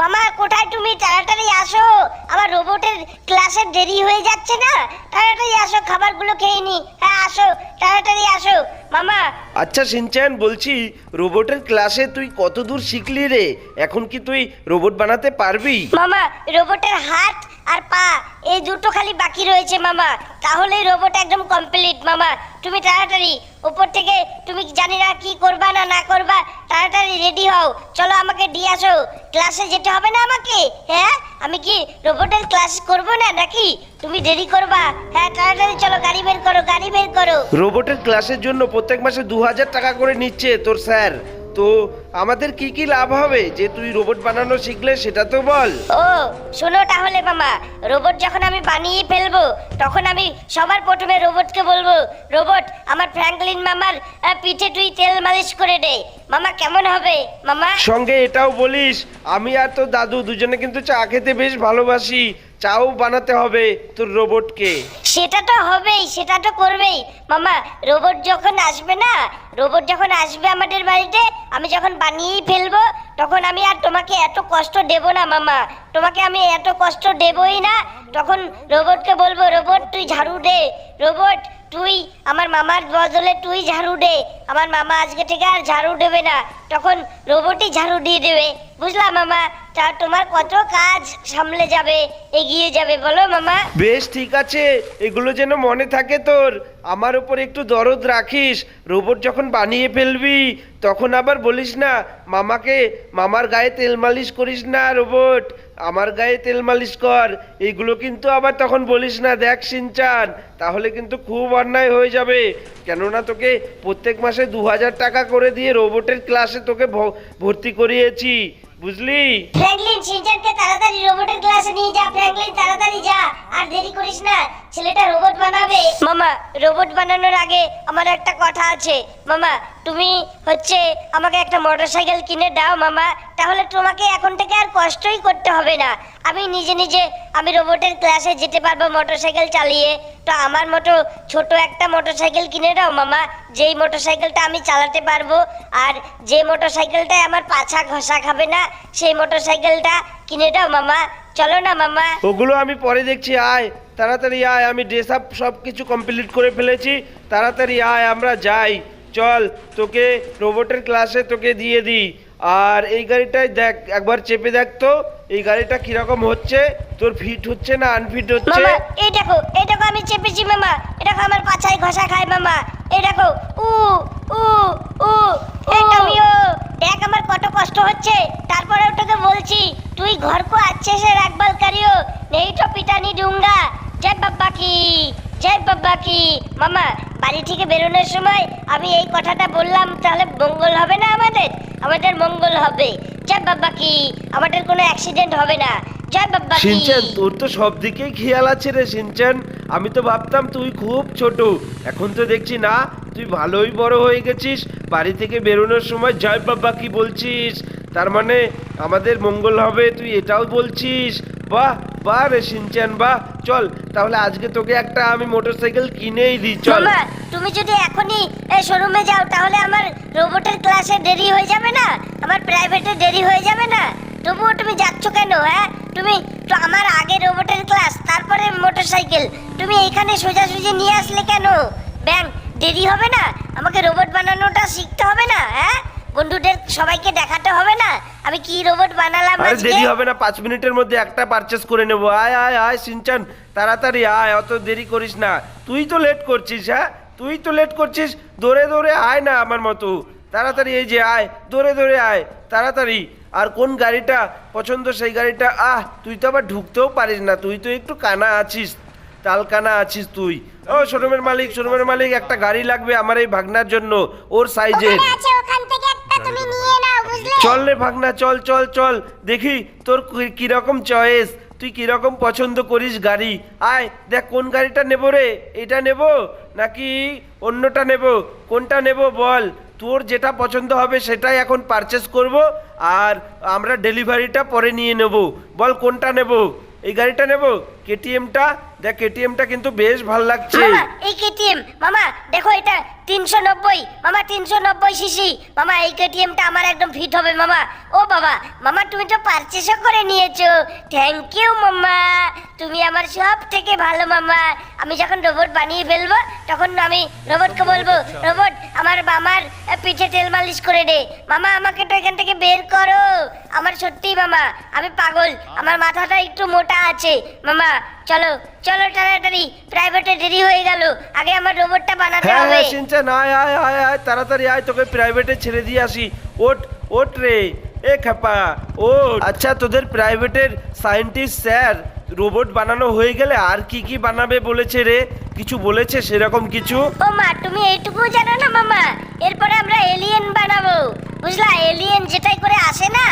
মামা কোথায় তুমি? তাড়াতাড়ি আসো। আমার রোবটের ক্লাসের দেরি হয়ে যাচ্ছে না। তাড়াতাড়ি আসো খাবারগুলো খেয়ে নি। হ্যাঁ আসো তাড়াতাড়ি আসো। মামা। আচ্ছা সিনচান বলছি রোবটের ক্লাসে তুই কত দূর শিখলি রে? এখন কি তুই রোবট বানাতে পারবি? মামা রোবটের হাত আর পা এই দুটো খালি বাকি রয়েছে মামা। তাহলেই রোবট একদম কমপ্লিট মামা। তুমি তাড়াতাড়ি উপর থেকে তুমি জানি না কি করবা না না করবা, তাড়াতাড়ি রেডি হও। চলো আমাকে দিয়ে আসো। ক্লাসে যেতে হবে না আমাকে? হ্যাঁ? আমি কি রোবটের ক্লাস করব না নাকি? তুমি দেরি করবা। হ্যাঁ তাড়াতাড়ি চলো, গাড়ি বের করো, গাড়ি বের করো। রোবটের ক্লাসের জন্য প্রত্যেক মাসে দু হাজার টাকা করে নিচ্ছে তোর স্যার। তো আমাদের কি কি লাভ হবে? যে তুই রোবট বানানো শিখলে সেটা তো বল। ও শোনো তাহলে মামা রোবট যখন আমি বানিয়ে ফেলব তখন আমি সবার প্রথমে রোবটকে বলব রোবট আমার ফ্র্যাঙ্কলিন মামার আহ, পিঠে তুই তেল মালিশ করে দে। মামা কেমন হবে? মামা? সঙ্গে এটাও বলিস আমি আর তোর দাদু দুজনে কিন্তু চা খেতে বেশ ভালোবাসি। চাও বানাতে হবে তোর রোবটকে সেটা তো হবেই সেটা তো করবেই। মামা রোবট যখন আসবে না রোবট যখন আসবে আমাদের বাড়িতে, আমি যখন বানিয়েই ফেলব, তখন আমি আর তোমাকে এত কষ্ট দেব না, মামা। তোমাকে আমি এত কষ্ট দেবই না। তখন রোবটকে বলব, রোবট, তুই ঝাড়ু দে। রোবট, তুই আমার মামার বদলে তুই ঝাড়ু দে। আমার মামা আজকে থেকে আর ঝাড়ু দেবে না। তখন রোবটই ঝাড়ু দিয়ে দেবে। বুঝলাম মামা? তা তোমার কত কাজ সামলে যাবে, এগিয়ে যাবে। বলো, মামা। বেশ, ঠিক আছে। এগুলো যেন মনে থাকে তোর। আমার উপর একটু দরদ রাখিস, রোবট যখন বানিয়ে ফেলবি, তখন আবার বলিস না, মামাকে, মামার গায়ে তেল মালিশ করিস না, রোবট, আমার গায়ে তেল মালিশ কর। এইগুলো কিন্তু আবার তখন বলিস না, দেখ সিনচান, তাহলে কিন্তু খুব অন্যায় হয়ে যাবে। কেননা তোকে প্রত্যেক মাসে দু হাজার টাকা করে দিয়ে রোবটের ক্লাসে তোকে ভর্তি করিয়েছি। বুঝলি? ফ্র্যাঙ্কলিন সিনচানকে তাড়াতাড়ি রোবটের ক্লাসে নিয়ে যা ফ্র্যাঙ্কলিন তাড়াতাড়ি যা। আর দেরি করিস না ছেলেটা রোবট বানাবে। মামা রোবট বানানোর আগে আমার একটা কথা আছে। মামা তুমি হচ্ছে আমাকে একটা মোটরসাইকেল কিনে দাও মামা। তাহলে তোমাকে এখন থেকে আর কষ্টই করতে হবে না। আমি নিজে নিজে আমি রোবটের ক্লাসে যেতে পারব মোটরসাইকেল চালিয়ে। তো আমার মতো ছোট একটা মোটরসাইকেল কিনে দাও মামা। যেই মোটরসাইকেলটা আমি চালাতে পারব আর যে মোটরসাইকেলটায় আমার পাছা ঘষা খাবে না সেই মোটরসাইকেলটা কিনে দাও মামা। চলো না মামা। ওগুলো আমি পরে দেখছি আয় তাড়াতাড়ি আয়। আমি ড্রেস আপ সব কিছু কমপ্লিট করে ফেলেছি। তাড়াতাড়ি আয় আমরা যাই। চল তোকে রোবটের ক্লাসে তোকে দিয়ে দিই। আর এই গাড়িটাই দেখ একবার চেপে দেখ তো এই গাড়িটা কীরকম হচ্ছে? তোর ফিট হচ্ছে না আনফিট হচ্ছে? মামা এই দেখো এই দেখো আমি চেপেছি মামা। দেখো আমার পাছায় ঘষা খায় মামা। এই দেখো উ উ উ এই তুমিও দেখ আমার কত কষ্ট হচ্ছে। তারপরে তোকে বলছি তুই ঘর কো আচ্ছে সে রাখবাল কারিও। নেই তো পিটানি দুঙ্গা জয় বাব্বা কি জয় বাব্বা কি মামা বাড়ি থেকে বেরোনোর সময় আমি এই কথাটা বললাম, তাহলে মঙ্গল হবে না আমাদের? আমাদের মঙ্গল হবে। জয় বাব্বা কি আমাদের কোনো অ্যাক্সিডেন্ট হবে না। জয় তোর তো সব দিকেই খেয়াল আছে রে সিনচান। আমি তো ভাবতাম তুই খুব ছোট। এখন তো দেখছি না, তুই ভালোই বড় হয়ে গেছিস। বাড়ি থেকে বেরোনোর সময় জয় বাবা কি বলছিস। তার মানে আমাদের মঙ্গল হবে, তুই এটাও বলছিস। বাহ! বাহ রে সিনচান বাহ চল, তাহলে আজকে তোকে একটা আমি মোটরসাইকেল কিনেই দিই, চল। তুমি যদি এখনই এই শোরুমে যাও, তাহলে আমার রোবটের ক্লাসে দেরি হয়ে যাবে না? আমার প্রাইভেটে দেরি হয়ে যাবে না? তবুও তুমি যাচ্ছ কেন হ্যাঁ? তুমি তো আমার আগে রোবটের ক্লাস তারপরে মোটরসাইকেল। তুমি এইখানে সোজাসুজি নিয়ে আসলে কেন? ব্যাং, দেরি হবে না? আমাকে রোবট বানানোটা শিখতে হবে না হ্যাঁ? বন্ধুদের সবাইকে দেখাতে হবে না? আমি কি রোবট বানালাম আরে আজকে? দেরি হবে না পাঁচ মিনিটের মধ্যে একটা পারচেস করে নেব। আয় আয় আয় সিনচান তাড়াতাড়ি আয় অত দেরি করিস না। তুই তো লেট করছিস হ্যাঁ? তুই তো লেট করছিস দৌড়ে দৌড়ে আয় না আমার মতো। তাড়াতাড়ি এই যে আয় দৌড়ে দৌড়ে আয় তাড়াতাড়ি। আর কোন গাড়িটা পছন্দ সেই গাড়িটা আহ তুই তো আবার ঢুকতেও পারিস না। তুই তো একটু কানা আছিস তালকানা আছিস তুই। ও শোরুমের মালিক শোরুমের মালিক একটা গাড়ি লাগবে আমার এই ভাগনার জন্য ওর সাইজের চল রে ভাগনা, চল চল চল। দেখি তোর কীরকম চয়েস তুই কীরকম পছন্দ করিস গাড়ি? আয়, দেখ কোন গাড়িটা নেব রে? এটা নেব নাকি অন্যটা নেব? কোনটা নেব বল। তোর যেটা পছন্দ হবে সেটাই এখন পারচেস করব আর আমরা ডেলিভারিটা পরে নিয়ে নেব। বল কোনটা নেব? এই গাড়িটা নেব? কেটিএমটা দেখ কেটিএমটা কিন্তু বেশ ভালো লাগছে। এই কেটিএম মামা, দেখো এটা তিনশো নব্বই। মামা তিনশো নব্বই সিসি। মামা এই কেটিএমটা আমার একদম ফিট হবে মামা। ও বাবা মামা তুমি তো পারচেসও করে নিয়েছো। থ্যাংক ইউ মামা। তুমি আমার সব থেকে ভালো মামা। আমি যখন রোবট বানিয়ে ফেলব তখন আমি রোবটকে বলব রোবট আমার মামার পিঠে তেল মালিশ করে দে। মামা আমাকে তো এখান থেকে বের করো। আমার সত্যি মামা আমি পাগল। আমার মাথাটা একটু মোটা আছে। মামা চলো চলো তাড়াতাড়ি। প্রাইভেটে দেরি হয়ে গেল। আগে আমার রোবটটা বানাতে হ্যাঁ হবে। হ্যাঁ সিনচান আয় আয় আয় আয় তাড়াতাড়ি আয় তোকে প্রাইভেটে ছেড়ে দিয়ে আসি। ওট ওট রে। এ খাপা ও আচ্ছা তোদের প্রাইভেটের সায়েন্টিস্ট স্যার রোবট বানানো হয়ে গেলে আর কি কি বানাবে বলেছে রে? কিছু বলেছে সেরকম কিছু? ও মা তুমি এইটুকু জানো না মামা? এরপরে আমরা এলিয়েন বানাবো। বুঝলা এলিয়েন যেটাই করে আসে না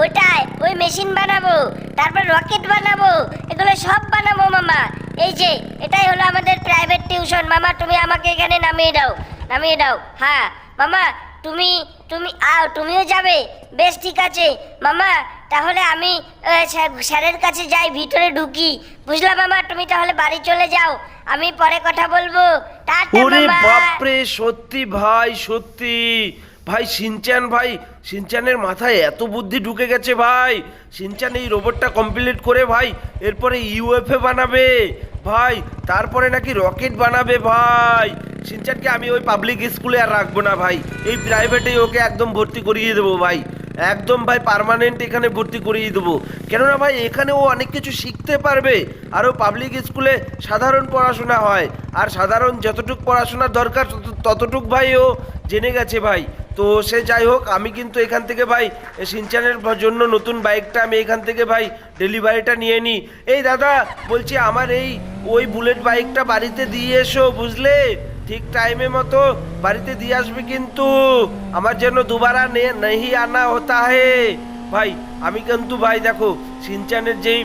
ওইটাই ওই মেশিন বানাবো। তারপর রকেট বানাবো। এগুলো সব বানাবো মামা। এই যে এটাই হলো আমাদের প্রাইভেট টিউশন মামা তুমি আমাকে এখানে নামিয়ে দাও নামিয়ে দাও। হ্যাঁ মামা তুমি তুমি আও তুমিও যাবে। বেশ ঠিক আছে। মামা তাহলে আমি স্যার- স্যারের কাছে যাই ভিতরে ঢুকি। বুঝলা মামা? তুমি তাহলে বাড়ি চলে যাও। আমি পরে কথা বলব। টাটা মামা। বাপরে সত্যি ভাই সত্যি। ভাই সিনচান ভাই সিনচানের মাথায় এত বুদ্ধি ঢুকে গেছে ভাই। সিনচান এই রোবটটা কমপ্লিট করে ভাই, এরপরে ইউএফএ বানাবে। ভাই, তারপরে নাকি রকেট বানাবে ভাই। সিনচানকে আমি ওই পাবলিক স্কুলে আর রাখব না ভাই। এই প্রাইভেটেই ওকে একদম ভর্তি করিয়ে দেবো ভাই। একদম ভাই পার্মানেন্ট এখানে ভর্তি করিয়ে দেবো। কেননা ভাই, এখানে ও অনেক কিছু শিখতে পারবে। আরও পাবলিক স্কুলে সাধারণ পড়াশোনা হয়। আর সাধারণ যতটুক পড়াশোনার দরকার ততটুক ভাই ও জেনে গেছে ভাই। তো সে যাই হোক, আমি কিন্তু এখান থেকে ভাই সিনচানের জন্য নতুন বাইকটা আমি এখান থেকে ভাই ডেলিভারিটা নিয়ে নিই। এই দাদা, বলছি আমার এই, ওই বুলেট বাইকটা বাড়িতে দিয়ে এসো, বুঝলে? ঠিক টাইমে মতো বাড়িতে দিয়ে আসবে কিন্তু। আমার জন্য দুবারা নে, নেহি আনা হতা হে। ভাই, আমি কিন্তু ভাই দেখো সিনচানের যেই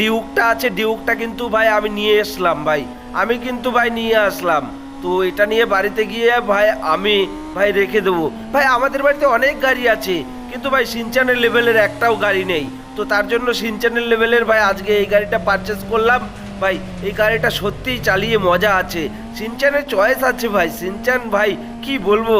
ডিউকটা আছে, ডিউকটা কিন্তু ভাই আমি নিয়ে আসলাম ভাই। আমি কিন্তু ভাই নিয়ে আসলাম। তো এটা নিয়ে বাড়িতে গিয়ে ভাই আমি ভাই, রেখে দেবো। ভাই, আমাদের বাড়িতে অনেক গাড়ি আছে, কিন্তু ভাই, সিনচানের লেভেলের একটাও গাড়ি নেই। তো তার জন্য সিনচানের লেভেলের ভাই, আজকে এই গাড়িটা পারচেস করলাম। ভাই, এই গাড়িটা সত্যিই চালিয়ে মজা আছে। সিনচানের চয়েস আছে ভাই। সিনচান, ভাই, কি বলব?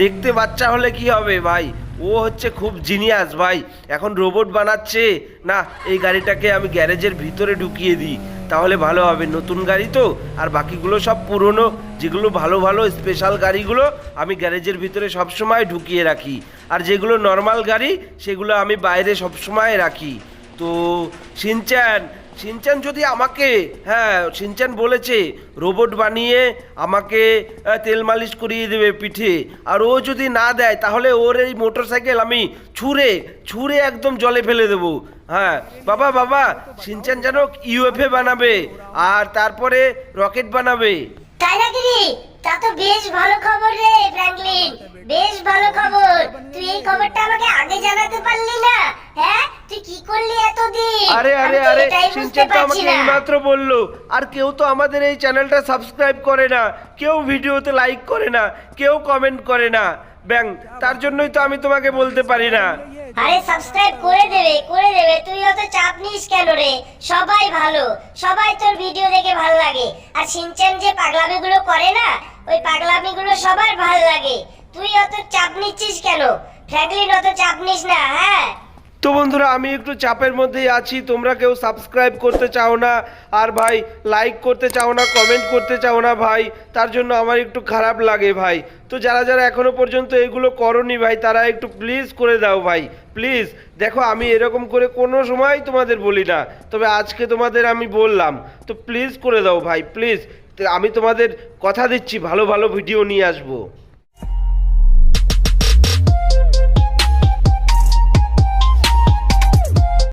দেখতে বাচ্চা হলে কি হবে ভাই? ও হচ্ছে খুব জিনিয়াস ভাই। এখন রোবট বানাচ্ছে। না, এই গাড়িটাকে আমি গ্যারেজের ভিতরে ঢুকিয়ে দিই। তাহলে ভালো হবে। নতুন গাড়ি তো, আর বাকিগুলো সব পুরনো। যেগুলো ভালো ভালো স্পেশাল গাড়িগুলো আমি গ্যারেজের ভিতরে সবসময় ঢুকিয়ে রাখি। আর যেগুলো নর্মাল গাড়ি, সেগুলো আমি বাইরে সবসময় রাখি। তো সিনচান সিনচান যদি আমাকে হ্যাঁ সিনচান বলেছে, রোবট বানিয়ে আমাকে তেল মালিশ করিয়ে দেবে পিঠে, আর ও যদি না দেয়, তাহলে ওর এই মোটর সাইকেল আমি ছুঁড়ে ছুঁড়ে একদম জলে ফেলে দেবো হ্যাঁ বাবা বাবা, সিনচান যেন ইউএফএ বানাবে, আর তারপরে রকেট বানাবে? তা তো বেশ ভালো খবর রে ফ্র্যাঙ্কলিন। বেশ ভালো খবর। তুই এই খবরটা আমাকে আগে জানাতে পারলি না হ্যাঁ? তুই কি করলি এতদিন? আরে আরে আরে সিনচান তো আমাকে এইমাত্র বলল আর কেউ তো আমাদের এই চ্যানেলটা সাবস্ক্রাইব করে না কেউ ভিডিওতে লাইক করে না কেউ কমেন্ট করে না। ব্যাং তার জন্যই তো আমি তোমাকে বলতে পারি না। আরে সাবস্ক্রাইব করে দেবে করে দেবে। তুই অত চাপ নিস কেন রে? সবাই ভালো। সবাই তোর ভিডিও দেখে ভালো লাগে। আর সিনচান যে পাগলামিগুলো করে না ওই পাগলামিগুলো সবার ভালো লাগে। তুই অত চাপ নিচ্ছিস কেন? ফ্র্যাঙ্কলিন, অত চাপ নিস না হ্যাঁ? তো বন্ধুরা, আমি একটু চাপের মধ্যেই আছি। তোমরা কেউ সাবস্ক্রাইব করতে চাও না, আর ভাই, লাইক করতে চাও না, কমেন্ট করতে চাও না ভাই, তার জন্য আমার একটু খারাপ লাগে ভাই। তো যারা যারা এখনও পর্যন্ত এগুলো করনি ভাই, তারা একটু প্লিজ করে দাও ভাই প্লিজ দেখো, আমি এরকম করে কোনো সময় তোমাদের বলি না, তবে আজকে তোমাদের আমি বললাম, তো প্লিজ করে দাও ভাই প্লিজ আমি তোমাদের কথা দিচ্ছি ভালো ভালো ভিডিও নিয়ে আসব।